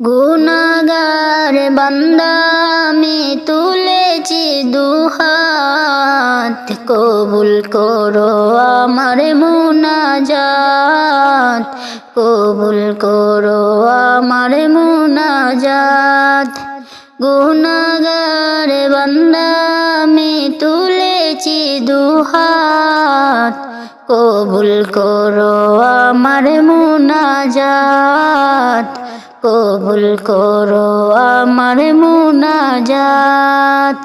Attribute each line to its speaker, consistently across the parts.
Speaker 1: গুনাগার বান্দা তুলেছি দুহাত কবুল করো আমার মুনাজাত। কবুল করো আমার মুনাজাত। গুনাগার বান্দা, আমি তুলেছি দুহাত কবুল করো আমার মুনাজাত। কবুল করো আমার মুনাজাত।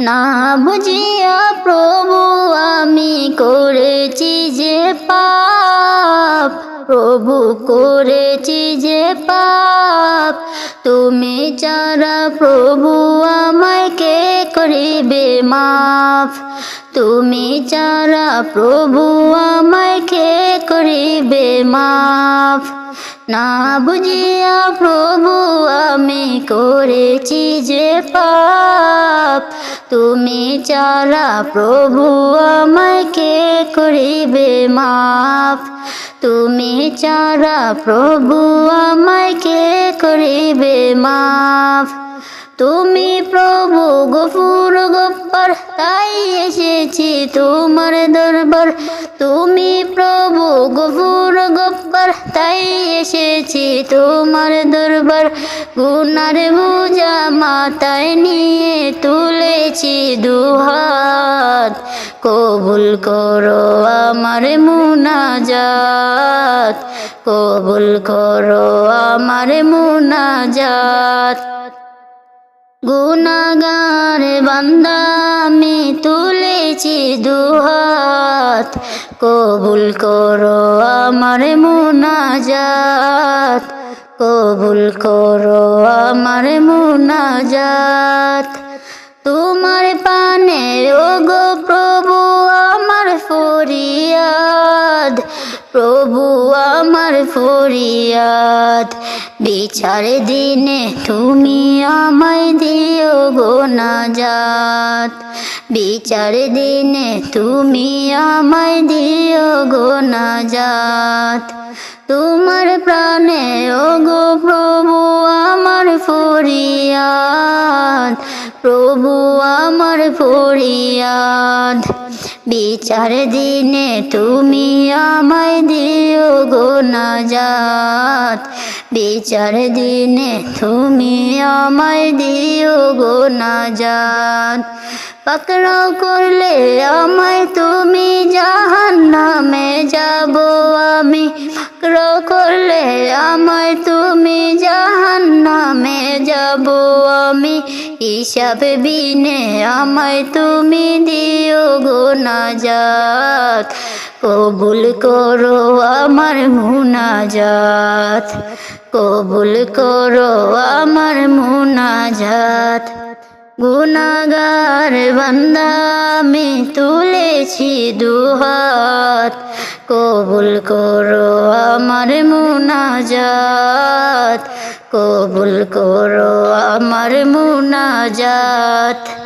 Speaker 1: না বুঝিয়া প্রভু, আমি করেছি যে পাপ। প্রভু করেছি যে পাপ। তুমি যারা প্রভু আমায় কে করিবে মাফ? তুমি যারা প্রভু আমায় কে করিবে মাফ? না বুঝিয়া প্রভু, আমি করেছি যে পাপ। তুমি চারা প্রভু আমায় কে করিবে মাফ তুমি চারা প্রভু আমায় কে করিবে মাফ তুমি প্রভু গফুর গপ্পর তাই এসেছি তোমার দরবার। তুমি প্রভু গফুর গপ্পর তাই এসেছি তোমার দরবার। গুনার বুঝা মাথায় নিয়ে তুলেছি দুহাত। কবুল করো আমার মুনাজাত। কবুল করো আমার মুনাজাত। গুনাগার বান্দা আমি তুলেছি দুহাত। কবুল করো আমার মোনাজাত। কবুল করো আমার মোনাজাত। তোমার পানে ও গো প্রভু আমার ফরিয়াদ। প্রভু আমার ফরিয়াদ। বিচার দিনে তুমি আমায় দিও গো নাজাত। বিচার দিনে তুমি আমায় দিও গো নাজাত। তোমার প্রাণে, ও গো প্রভু, আমার ফরিয়াদ। প্রভু, আমার ফরিয়াদ। বিচার দিনে তুমি আমায় দিও গো নাজাত। বিচার দিনে তুমি আমায় দিও গো নাজাত। পাকড়াও করলে আমায় তুমি জাহান নামে যাব আমি। পাকড়াও করলে আমায় তুমি জাহান নামে যাব আমি। হিসাব বিনে আমায় তুমি দিও গো নাজাত। কবুল করো আমার মুনাজাত। কবুল করো আমার মুনাজাত। গুনাগার বান্দা আমি তুলেছি দুহাত। কবুল করো আমার মুনাজাত। কবুল করো আমার মুনাজাত।